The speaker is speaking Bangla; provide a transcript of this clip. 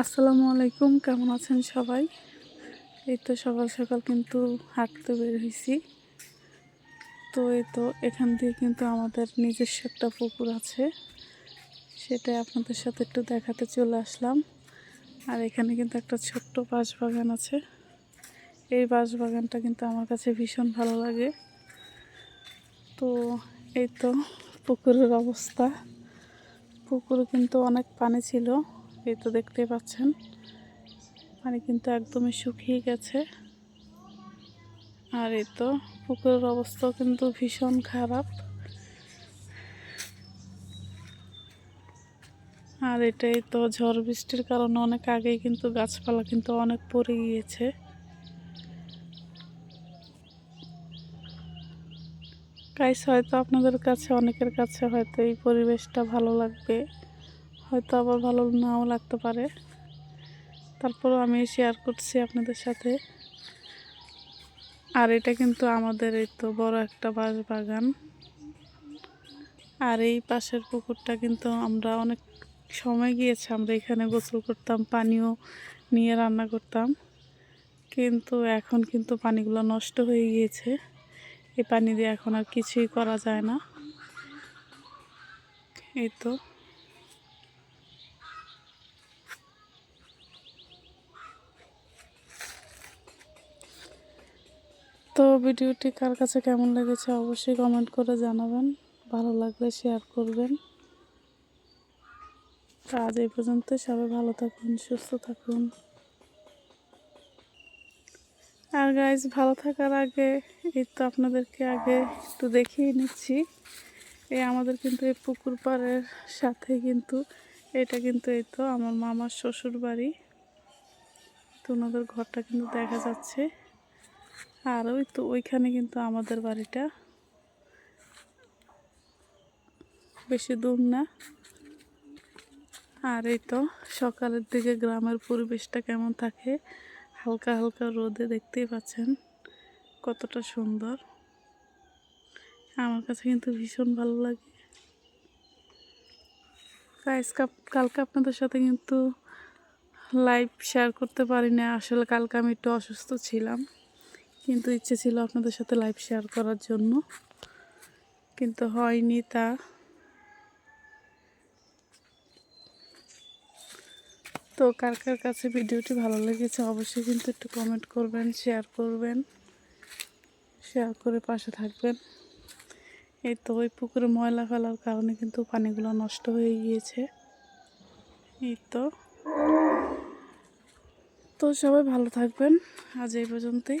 আসসালামু আলাইকুম, কেমন আছেন সবাই? এই তো সকাল সকাল কিন্তু হাঁটতে বের হয়েছি তো এই তো এখান দিয়ে কিন্তু আমাদের নিজস্ব একটা পুকুর আছে। সেটাই আপনাদের সাথে একটু দেখাতে চলে আসলাম। আর এখানে কিন্তু একটা ছোট্ট বাঁশবাগান আছে। এই বাঁশবাগানটা কিন্তু আমার কাছে ভীষণ ভালো লাগে। তো এই তো পুকুরের অবস্থা। পুকুরে কিন্তু অনেক পানি ছিল। এই তো দেখতেই পাচ্ছেন। পানি কিন্তু একদমই শুকিয়ে গেছে। আর এই তো পুকুরের অবস্থাও কিন্তু ভীষণ খারাপ। আর এটাই তো ঝড় বৃষ্টির কারণে অনেক আগেই কিন্তু গাছপালা কিন্তু অনেক পড়ে গিয়েছে। গাইস হয়তো আপনাদের কাছে, অনেকের কাছে হয়তো এই পরিবেশটা ভালো লাগবে। হয়তো আবার ভালো নাও লাগতে পারে। তারপরও আমি শেয়ার করছি আপনাদের সাথে। আর এটা কিন্তু আমাদের এই তো বড় একটা বাঁশ বাগান। আর এই পাশের পুকুরটা কিন্তু আমরা অনেক সময় গিয়েছে, আমরা এখানে গোসল করতাম, পানিও নিয়ে রান্না করতাম। কিন্তু এখন কিন্তু পানিগুলো নষ্ট হয়ে গিয়েছে। এই পানি দিয়ে এখন আর কিছুই করা যায় না। এই তো। তো ভিডিওটি কার কাছে কেমন লেগেছে অবশ্যই কমেন্ট করে জানাবেন। ভালো লাগলে শেয়ার করবেন। আজ এই পর্যন্ত, সবাই ভালো থাকুন, সুস্থ থাকুন। আর গাইজ ভালো থাকার আগে, এই তো আপনাদেরকে আগে একটু দেখিয়ে নিচ্ছি। এই আমাদের কিন্তু এই পুকুর পাড়ের সাথে কিন্তু, এটা কিন্তু এই তো আমার মামার শ্বশুর বাড়ি তো ওনাদের ঘরটা কিন্তু দেখা যাচ্ছে। আর ওই তো ওইখানে কিন্তু আমাদের বাড়িটা। বেশি দূর না। আর এই তো সকালের দিকে গ্রামের পরিবেশটা কেমন থাকে, হালকা হালকা রোদে দেখতেই পাচ্ছেন কতটা সুন্দর। আমার কাছে কিন্তু ভীষণ ভালো লাগে। কালকে আপনাদের সাথে কিন্তু লাইভ শেয়ার করতে পারি না আসলে কালকে আমি একটু অসুস্থ ছিলাম। কিন্তু ইচ্ছে ছিল আপনাদের সাথে লাইভ শেয়ার করার জন্য। কিন্তু হয়নি তা। তো কার কার কাছে ভিডিওটি ভালো লেগেছে অবশ্যই কিন্তু একটু কমেন্ট করবেন শেয়ার করবেন শেয়ার করে পাশে থাকবেন। এই তো ওই পুকুরে ময়লা ফেলার কারণে কিন্তু পানিগুলো নষ্ট হয়ে গিয়েছে। এই তো। তো সবাই ভালো থাকবেন। আজ এই পর্যন্তই।